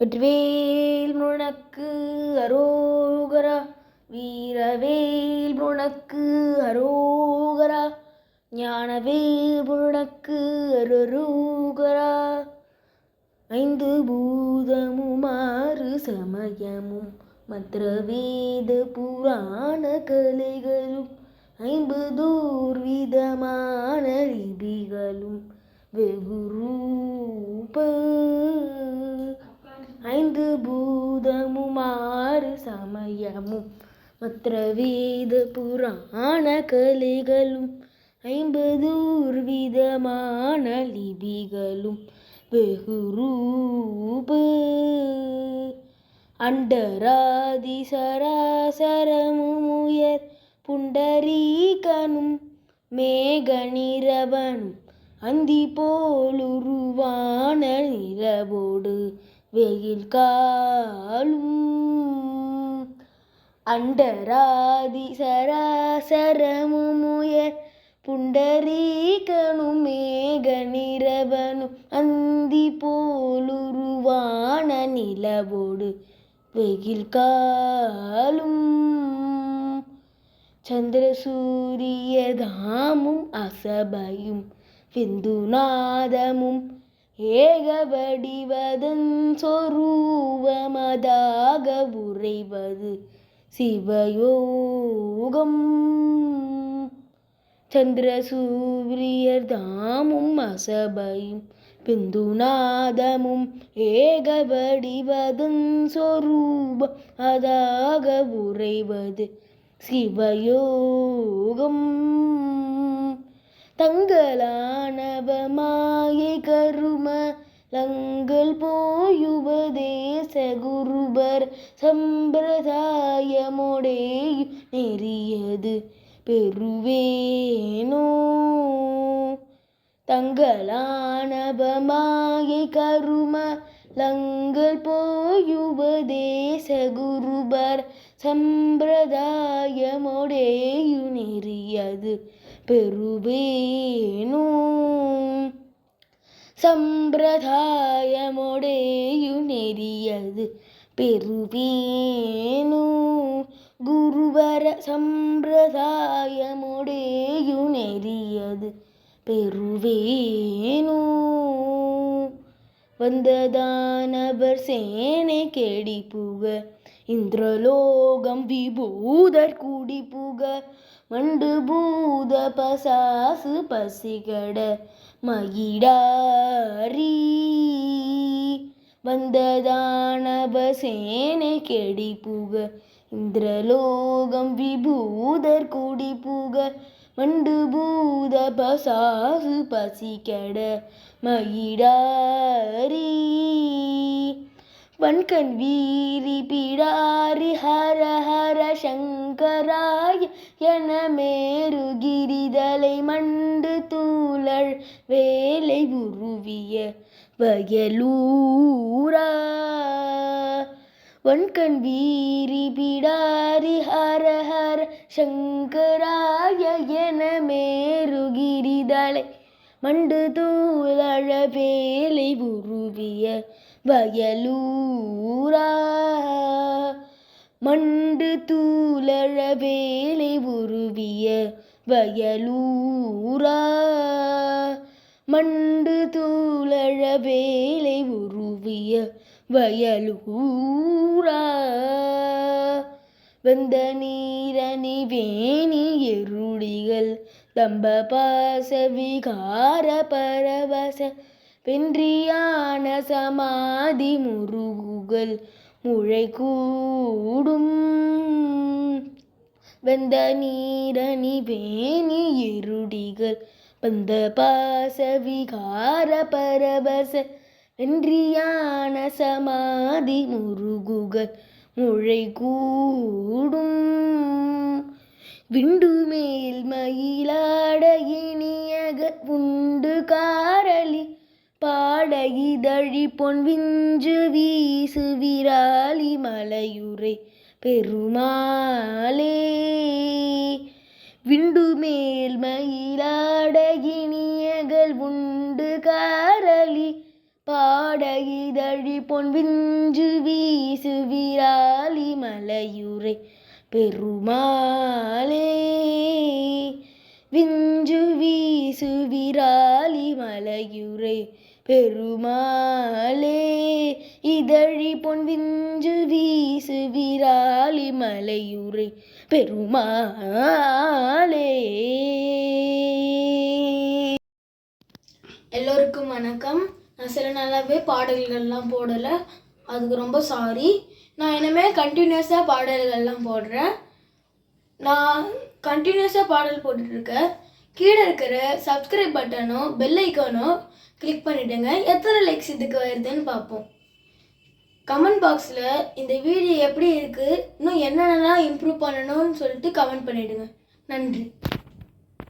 வெற்றிவேல் முழக்கு அரோகரா வீரவேல் முழக்கு அரோகரா ஞானவேல் முழக்கு அரூகரா ஐந்து பூதமும் ஆறு சமயமும் மற்ற வேத புராண கலைகளும் ஐம்பதோர் விதமான லிபிகளும் வெகுரு சமயமும். மற்ற வேத புராண கலைகளும் ஐம்பதூர் விதமான லிபிகளும் வெகுரூப அண்டராதி சராசரமும் உயர் புண்டரீகனும் மேகநிரவனும் அந்தி போலுருவான நிலவோடு வெயில் காலும். அண்டராதி சராசரமும் உயர் புண்டரீகனும் மேகநிரவனும் அந்தி போலுருவான நிலவோடு வெயில் காலும். சந்திரசூரியதாமும் அசபையும் விந்துநாதமும் ஏகவடிவதன் சொரூபமதாக சிவயோகம். சந்திரசூரியர் தாமும் அசபையும் பிந்துநாதமும் ஏகவடிவதன் சொரூபம் அதாக உறைவது சிவயோகம். தங்களானவமாயை கரும லங்கள் போயுபதேச குருபர் சம்பிரதாயமோடேயு நெறியது பெறுவேனோ. தங்களானபமாயை கரும லங்கள் போயுபதேச குருபர் சம்பிரதாயமோடேயு நெறியது பெறுவேனோ. சம்பிரதாயமோடேயு நெறியது பெறுவேனோ குருவர சம்பிரதாயமோடேயு நெறியது பெறுவேனோ வந்ததானவர் சேனை கேடி புக. இந்திரலோகம் விபூதர் கூடி புக. மண்டு பூத பசாசு பசிகட. மகிடாரி வந்ததானவ சேனை கெடி புக. இந்திரலோகம் விபூதர் கூடி புக. வண்டு பூத பசாசு பசிகட மயிடாரி. வன்கண் வீரி பிடாரி ஹர ஹர சங்கராய என மேருகிரிதலை மண்டு தூளல் வேலை உருவிய வயலூர வன்கண் வீரி பிடாரி ஹர ஹர சங்கராய என மேருகிரிதலை. மண்டு தூளழ வேலை உருவிய வயலூரா. மண்டு தூளழ வேலை உருவிய வயலூரா. மண்டு தூளழ வேலை உருவிய வயலூரா வந்த நீரணி வேணி எருடிகள் தம்ப பாச விகார பரவச வென்றியான சமாதி முருகுகள் முளை கூடும் வந்த நீரணி வேணி எருடிகள் பந்த பாச விகார பரவச வென்றியான சமாதி முருகுகள் முளை கூடும் விண்டு மேல் மயிலாட இனியக உண்டு காரளி பாடகிதழி பொன் விஞ்சு வீசு விராலி மலையுரை பெருமாளே. விண்டு மேல் மயிலாட இனியகள் உண்டு கா பாடகிதழி இதழி பொன் விஞ்சு வீசு விராலி மலையுரை பெருமாளே. விஞ்சு வீசு விராலி மலையுரை பெருமாளே. இதழி பொன் விஞ்சு வீசு விராலி மலையுரை பெருமாளே. எல்லோருக்கும் வணக்கம். நான் சில நாளாகவே பாடல்கள்லாம் போடலை. அதுக்கு ரொம்ப சாரி நான் இனிமேல் கண்டினியூஸாக பாடல்கள்லாம் போடுறேன். நான் கண்டினியூஸாக பாடல் போட்டுட்ருக்கேன். கீழே இருக்கிற சப்ஸ்கிரைப் பட்டனோ பெல் ஐக்கானோ கிளிக் பண்ணிவிடுங்க எத்தனை லைக்ஸ் இதுக்கு வருதுன்னு பார்ப்போம். கமெண்ட் பாக்ஸில் இந்த வீடியோ எப்படி இருக்குது இன்னும் என்னென்னலாம் இம்ப்ரூவ் பண்ணணும்னு சொல்லிட்டு கமெண்ட் பண்ணிவிடுங்க நன்றி.